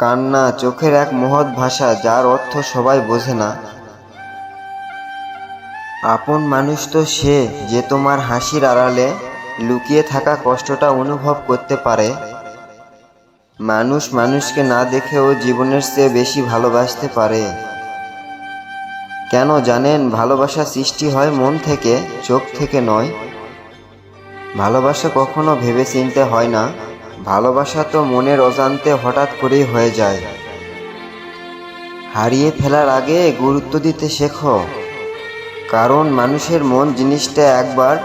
কান্না চোখের এক মহৎ ভাষা যার অর্থ সবাই বোঝে না। আপন মানুষ তো সে যে তোমার হাসির আড়ালে লুকিয়ে থাকা কষ্টটা অনুভব করতে পারে। মানুষ মানুষকে না দেখেও জীবনের চেয়ে বেশি ভালোবাসতে পারে। কেন জানেন ভালোবাসা সৃষ্টি হয় মন থেকে, চোখ থেকে নয়। ভালোবাসা কখনো ভেবে চিনতে হয় না। ভালোবাসা তো মনের অজান্তে হঠাৎ করেই হয়ে যায়। হারিয়ে ফেলার আগে গুরুত্ব দিতে শেখো। কারণ মানুষের মন জিনিসটা একবার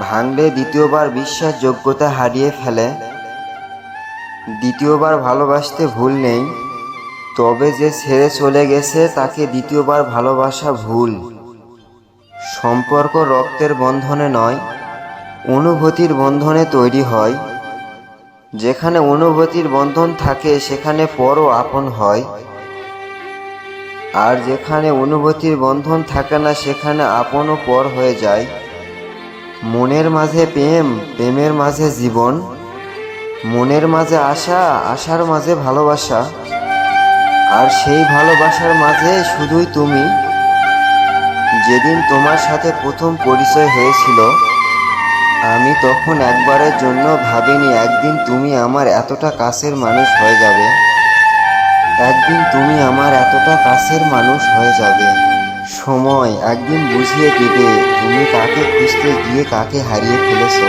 ভাঙলে দ্বিতীয়বার বিশ্বাসযোগ্যতা হারিয়ে ফেলে। দ্বিতীয়বার ভালোবাসতে ভুল নেই, তবে যে ছেড়ে চলে গেছে তাকে দ্বিতীয়বার ভালোবাসা ভুল। সম্পর্ক রক্তের বন্ধনে নয়, অনুভূতির বন্ধনে তৈরি হয়। যেখানে অনুভূতির বন্ধন থাকে, সেখানে পরও আপন হয়। আর যেখানে অনুভূতির বন্ধন থাকে না, সেখানে আপনও পর হয়ে যায়। মনের মাঝে প্রেম, প্রেমের মাঝে জীবন। মনের মাঝে আশা, আশার মাঝে ভালোবাসা। আর সেই ভালোবাসার মাঝে শুধুই তুমি। যেদিন তোমার সাথে প্রথম পরিচয় হয়েছিল আমি তখন একবারের জন্য ভাবিনি, একদিন তুমি আমার এতটা কাছের মানুষ হয়ে যাবে। একদিন তুমি আমার এতটা কাছের মানুষ হয়ে যাবে। সময়, একদিন বুঝিয়ে দেবে তুমি কাকে খুঁজতে গিয়ে কাকে হারিয়ে ফেলেছো।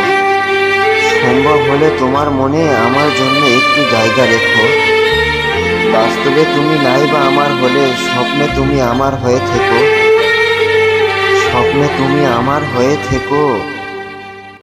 সম্ভব হলে তোমার মনে আমার জন্য একটু জায়গা রেখো। বাস্তবে তুমি নাই বা আমার হলে স্বপ্নে তুমি আমার হয়ে থেকো। স্বপ্নে তুমি আমার হয়ে থেকো।